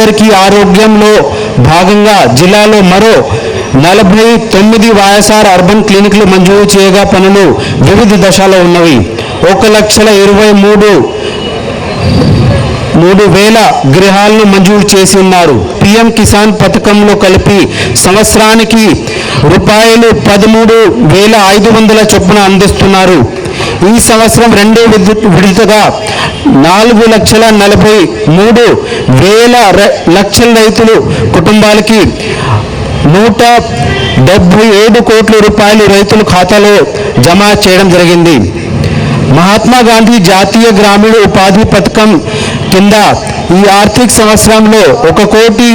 అందరికీ ఆరోగ్యంలో భాగంగా జిల్లాలో మరో నలభై తొమ్మిది వైఎస్ఆర్ అర్బన్ క్లినిక్లు మంజూరు చేయగా పనులు వివిధ దశలో ఉన్నవి. ఒక లక్షల ఇరవై మూడు మూడు వేల గృహాలను మంజూరు చేసి ఉన్నారు. పిఎం కిసాన్ పథకంలో కలిపి సంవత్సరానికి రూపాయలు పదమూడు వేల ఐదు వందల చొప్పున అందిస్తున్నారు. ఈ సంవత్సరం రెండో విద్యుత్ విడతగా నాలుగు లక్షల నలభై మూడు వేల లక్షల రైతులు కుటుంబాలకి నూట డెబ్బై ఏడు కోట్ల రూపాయలు రైతుల ఖాతాలో జమ చేయడం జరిగింది. మహాత్మా గాంధీ జాతీయ గ్రామీణ ఉపాధి పథకం కింద ఈ ఆర్థిక సంవత్సరంలో ఒక కోటి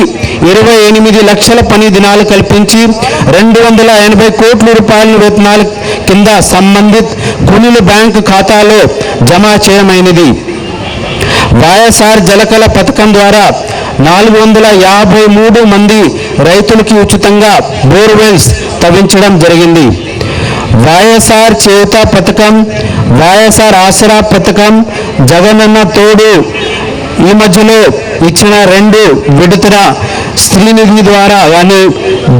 ఇరవై ఎనిమిది లక్షల పని దినాలు కల్పించి రెండు వందల ఎనభై కోట్ల రూపాయల వేతనాల కింద సంబంధిత కూలీల బ్యాంకు ఖాతాలో జమ చేయమైనది వైఎస్ఆర్ జలకళ పథకం ద్వారా నాలుగు వందల యాభై మూడు మంది రైతులకి ఉచితంగా బోర్వెల్స్ తవ్వించడం జరిగింది. వైఎస్ఆర్ చేత పథకం వైఎస్ఆర్ ఆసరా పథకం జగనన్న తోడు ఈ మధ్యలో ఇచ్చిన రెండు విడతల స్త్రీనిధి ద్వారా కానీ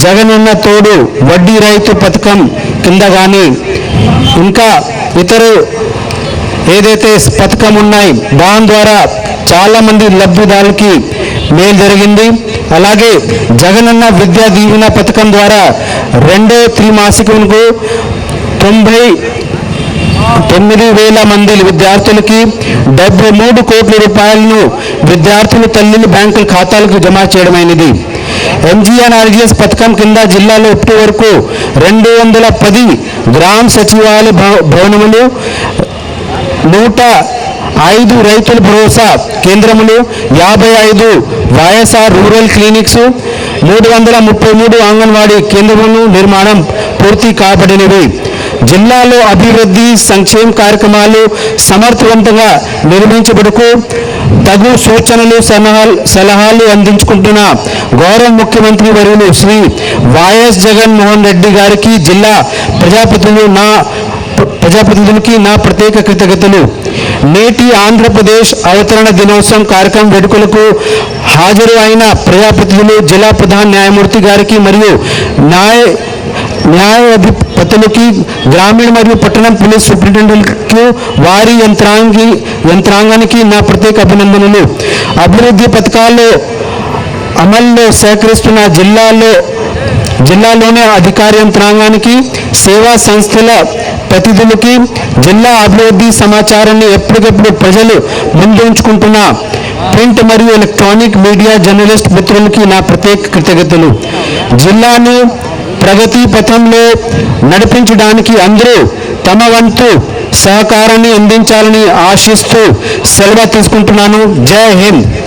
జగనన్న తోడు వడ్డీ రైతు పథకం కింద కానీ ఇంకా ఇతరు ఏదైతే పథకం ఉన్నాయి దాని ద్వారా చాలామంది లబ్ధిదారులకి మేలు జరిగింది. అలాగే జగనన్న విద్యా దీవెన పథకం ద్వారా రెండో త్రిమాసికములకు తొంభై తొమ్మిది వేల మంది విద్యార్థులకి డెబ్బై మూడు కోట్ల రూపాయలను విద్యార్థులు తల్లిని బ్యాంకుల ఖాతాలకు జమ చేయడమైనది. ఎంజీఎన్ఆర్జీఎస్ పథకం కింద జిల్లాలో ఇప్పటి వరకు రెండు వందల పది గ్రామ సచివాలయ భవ- భవనములు నూట ఐదు రైతుల భరోసా కేంద్రములు యాభై ఐదు వైఎస్ఆర్ రూరల్ క్లినిక్స్ మూడు వందల ముప్పై మూడు అంగన్వాడీ కేంద్రములు నిర్మాణం పూర్తి కాబడినవి. జిల్లాలో అభివృద్ధి సంక్షేమ కార్యక్రమాలు సమర్థవంతంగా నిర్వహించబడుకు తగు సూచనలు సలహాలు సలహాలు అందించుకుంటున్న గౌరవ ముఖ్యమంత్రి వర్యులు శ్రీ వైఎస్ జగన్మోహన్ రెడ్డి గారికి జిల్లా ప్రజాప్రతినిధులు నా ప్రజాప్రతినిధులకి నా ప్రత్యేక కృతజ్ఞతలు. నేటి ఆంధ్రప్రదేశ్ అవతరణ దినోత్సవం కార్యక్రమం వేడుకలకు హాజరు అయిన ప్రజాప్రతినిధులు జిల్లా ప్రధాన న్యాయమూర్తి గారికి మరియు న్యాయ న్యాయాధిపతులకి గ్రామీణ మరియు పట్టణం పోలీస్ సూపరింటెండెంట్కు వారి యంత్రాంగి యంత్రాంగానికి నా ప్రత్యేక అభినందనలు. అభివృద్ధి పథకాల్లో అమల్లో సహకరిస్తున్న జిల్లాలో జిల్లాలోని అధికార యంత్రాంగానికి సేవా సంస్థల ప్రతినిధులకి జిల్లా అభివృద్ధి సమాచారాన్ని ఎప్పటికప్పుడు ప్రజలు ముందుంచుకుంటున్న ప్రింట్ మరియు ఎలక్ట్రానిక్ మీడియా జర్నలిస్ట్ మిత్రులకి నా ప్రత్యేక కృతజ్ఞతలు. జిల్లాను ప్రగతి పథంలో నడిపించడానికి అందరూ తమ వంతు సహకారాన్ని అందించాలని ఆశిస్తూ సెలవు తీసుకుంటున్నాను. జై హింద్.